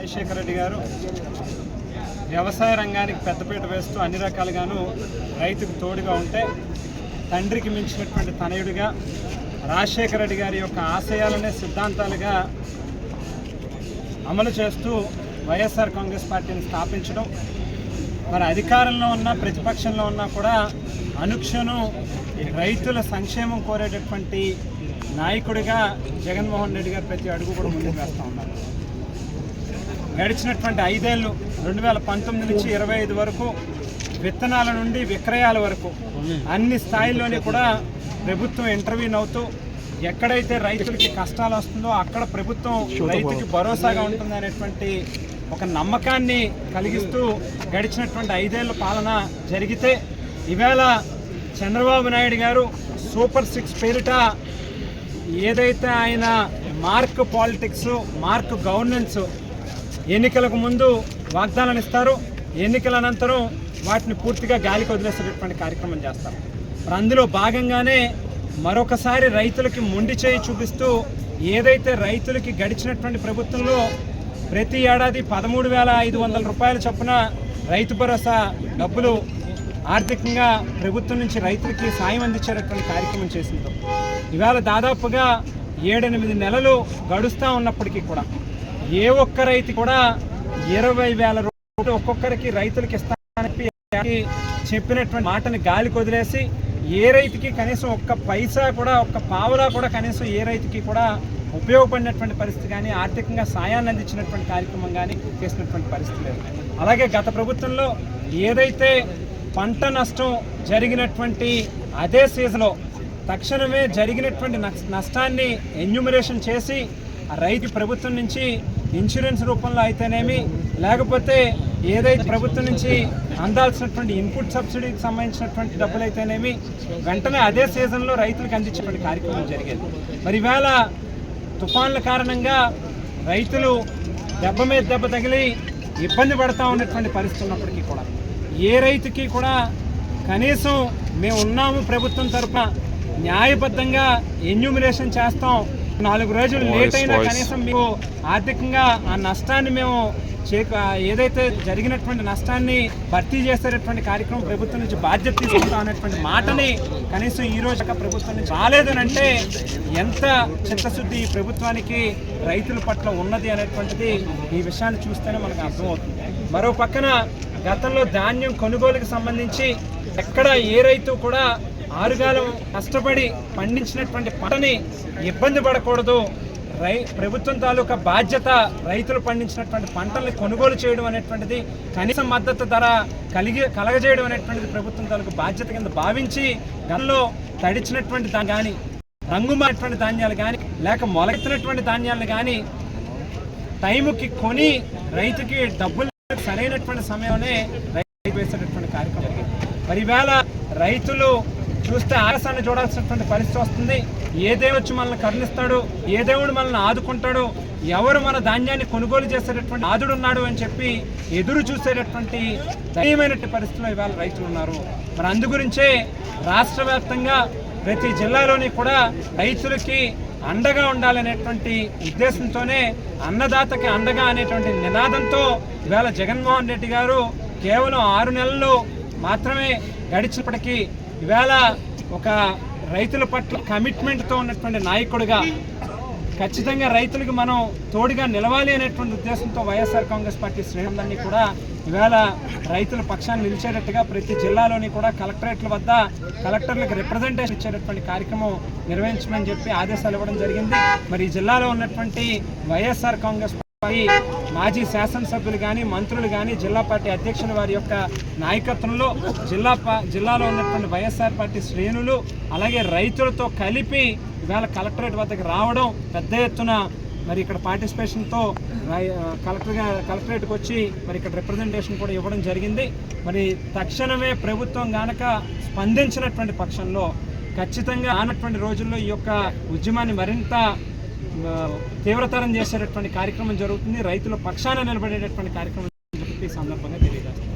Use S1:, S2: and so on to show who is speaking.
S1: రాజశేఖర రెడ్డి గారు. వ్యవసాయ రంగానికి పెద్దపీట వేస్తూ అన్ని రకాలుగాను రైతుకు తోడుగా ఉంటే తండ్రికి మించినటువంటి తనయుడిగా రాజశేఖర రెడ్డి గారి యొక్క ఆశయాలనే సిద్ధాంతాలుగా అమలు చేస్తూ వైఎస్ఆర్ కాంగ్రెస్ పార్టీని స్థాపించడం మరి అధికారంలో ఉన్న ప్రతిపక్షంలో ఉన్నా కూడా అనుక్షణం రైతుల సంక్షేమం కోరేటటువంటి నాయకుడిగా జగన్మోహన్ రెడ్డి గారు ప్రతి అడుగు కూడా ముందుకు వేస్తూ ఉన్నారు. గడిచినటువంటి ఐదేళ్ళు రెండు వేల పంతొమ్మిది నుంచి ఇరవై ఐదు వరకు విత్తనాల నుండి విక్రయాల వరకు అన్ని స్థాయిల్లోనే కూడా ప్రభుత్వం ఇంటర్వ్యూన్ అవుతూ ఎక్కడైతే రైతులకి కష్టాలు వస్తుందో అక్కడ ప్రభుత్వం రైతుకి భరోసాగా ఉంటుంది అనేటువంటి ఒక నమ్మకాన్ని కలిగిస్తూ గడిచినటువంటి ఐదేళ్ళ పాలన జరిగితే ఈవేళ చంద్రబాబు నాయుడు గారు సూపర్ సిక్స్ పేరిట ఏదైతే ఆయన మార్క్ పాలిటిక్స్ మార్క్ గవర్నెన్స్ ఎన్నికలకు ముందు వాగ్దానాలు ఇస్తారు. ఎన్నికల అనంతరం వాటిని పూర్తిగా గాలికి వదిలేసేటటువంటి కార్యక్రమం చేస్తారు. మరి అందులో భాగంగానే మరొకసారి రైతులకి మొండి చేయి చూపిస్తూ ఏదైతే రైతులకి గడిచినటువంటి ప్రభుత్వంలో ప్రతి ఏడాది పదమూడు వేల ఐదు వందల రూపాయల చొప్పున రైతు భరోసా డబ్బులు ఆర్థికంగా ప్రభుత్వం నుంచి రైతులకి సాయం అందించేటటువంటి కార్యక్రమం చేసింది. ఇవాళ దాదాపుగా ఏడెనిమిది నెలలు గడుస్తూ ఉన్నప్పటికీ కూడా ఏ ఒక్క రైతు కూడా ఇరవై వేల రూపాయలు ఒక్కొక్కరికి రైతులకి ఇస్తానని చెప్పినటువంటి మాటని గాలికి వదిలేసి ఏ రైతుకి కనీసం ఒక్క పైసా కూడా ఒక్క పావులా కూడా కనీసం ఏ రైతుకి కూడా ఉపయోగపడినటువంటి పరిస్థితి కానీ ఆర్థికంగా సాయాన్ని అందించినటువంటి కార్యక్రమం కానీ చేసినటువంటి పరిస్థితి లేదు. అలాగే గత ప్రభుత్వంలో ఏదైతే పంట నష్టం జరిగినటువంటి అదే సీజన్లో తక్షణమే జరిగినటువంటి నష్టాన్ని ఎన్యూమరేషన్ చేసి ఆ రైతు ప్రభుత్వం నుంచి ఇన్సూరెన్స్ రూపంలో అయితేనేమి లేకపోతే ఏదైతే ప్రభుత్వం నుంచి అందాల్సినటువంటి ఇన్పుట్ సబ్సిడీకి సంబంధించినటువంటి డబ్బులు అయితేనేమి వెంటనే అదే సీజన్లో రైతులకు అందించేటువంటి కార్యక్రమం జరిగేది. మరి ఇవాళ తుఫాన్ల కారణంగా రైతులు దెబ్బ మీద దెబ్బ తగిలి ఇబ్బంది పడతా ఉన్నటువంటి పరిస్థితి ఉన్నప్పటికీ కూడా ఏ రైతుకి కూడా కనీసం మేము ఉన్నాము ప్రభుత్వం తరఫున న్యాయబద్ధంగా ఎన్యూమినేషన్ చేస్తాం నాలుగు రోజులు లేట్ అయినా కనీసం మీకు ఆర్థికంగా ఆ నష్టాన్ని మేము చేక ఏదైతే జరిగినటువంటి నష్టాన్ని భర్తీ చేసేటటువంటి కార్యక్రమం ప్రభుత్వం నుంచి బాధ్యత తీసుకుంటాం అనేటువంటి మాటని కనీసం ఈ రోజు ప్రభుత్వం నుంచి రాలేదని అంటే ఎంత చిత్తశుద్ధి ఈ ప్రభుత్వానికి రైతుల పట్ల ఉన్నది అనేటువంటిది ఈ విషయాన్ని చూస్తేనే మనకు అర్థమవుతుంది. మరో పక్కన గతంలో ధాన్యం కొనుగోలుకి సంబంధించి ఎక్కడ ఏ రైతు కూడా ఆరుగాలం కష్టపడి పండించినటువంటి పంటని ఇబ్బంది పడకూడదు. రై ప్రభుత్వం తాలూకా బాధ్యత రైతులు పండించినటువంటి పంటల్ని కొనుగోలు చేయడం అనేటువంటిది కనీస మద్దతు ధర కలిగి కలగజేయడం అనేటువంటిది ప్రభుత్వం తాలూకా బాధ్యత కింద భావించి గన్లో తడిచినటువంటి కానీ కానీ రంగుమారినటువంటి ధాన్యాలు కానీ లేక మొలకెత్తినటువంటి ధాన్యాలను కానీ టైముకి కొని రైతుకి డబ్బులు సరైనటువంటి సమయంలోనే రైతు వేసేటటువంటి కార్యక్రమం. జరిగింది మరి రైతులు చూస్తే ఆకాశాన్ని చూడాల్సినటువంటి పరిస్థితి వస్తుంది. ఏ దేవుడు మనల్ని కరుణిస్తాడు? ఏ దేవుడు మనల్ని ఆదుకుంటాడు? ఎవరు మన ధాన్యాన్ని కొనుగోలు చేసేటటువంటి ఆదుడు ఉన్నాడు అని చెప్పి ఎదురు చూసేటటువంటి దయమైనటువంటి పరిస్థితిలో ఇవాళ రైతులు ఉన్నారు. మరి అందు గురించే రాష్ట్ర వ్యాప్తంగా ప్రతి జిల్లాలోని కూడా రైతులకి అండగా ఉండాలనేటువంటి ఉద్దేశంతోనే అన్నదాతకి అండగా అనేటువంటి నినాదంతో ఇవాళ జగన్మోహన్ రెడ్డి గారు కేవలం ఆరు నెలలు మాత్రమే గడిచినప్పటికీ ఇవాళ ఒక రైతుల పట్ల కమిట్మెంట్తో ఉన్నటువంటి నాయకుడిగా ఖచ్చితంగా రైతులకు మనం తోడుగా నిలవాలి అనేటువంటి ఉద్దేశంతో వైఎస్ఆర్ కాంగ్రెస్ పార్టీ శ్రేణులన్నీ కూడా ఇవాళ రైతుల పక్షాన్ని నిలిచేటట్టుగా ప్రతి జిల్లాలోని కూడా కలెక్టరేట్ల వద్ద కలెక్టర్లకు రిప్రజెంటేషన్ ఇచ్చేటటువంటి కార్యక్రమం నిర్వహించమని చెప్పి ఆదేశాలు ఇవ్వడం జరిగింది. మరి ఈ జిల్లాలో ఉన్నటువంటి వైఎస్ఆర్ కాంగ్రెస్ పార్టీ మాజీ శాసనసభ్యులు కానీ మంత్రులు కానీ జిల్లా పార్టీ అధ్యక్షుల వారి యొక్క నాయకత్వంలో జిల్లా జిల్లాలో ఉన్నటువంటి వైఎస్ఆర్ పార్టీ శ్రేణులు అలాగే రైతులతో కలిపి ఇవాళ కలెక్టరేట్ వద్దకు రావడం పెద్ద ఎత్తున మరి ఇక్కడ పార్టిసిపేషన్తో రై- కలెక్టర్గా కలెక్టరేట్కి వచ్చి మరి ఇక్కడ రిప్రజెంటేషన్ కూడా ఇవ్వడం జరిగింది. మరి తక్షణమే ప్రభుత్వం గనక స్పందించినటువంటి పక్షంలో ఖచ్చితంగా ఆనటువంటి రోజుల్లో ఈ యొక్క ఉద్యమాన్ని మరింత తీవ్రతరం చేసేటటువంటి కార్యక్రమం జరుగుతుంది. రైతుల పక్షాన నిలబడేటటువంటి కార్యక్రమం జరుగుతుంది ఈ సందర్భంగా తెలియజేస్తాం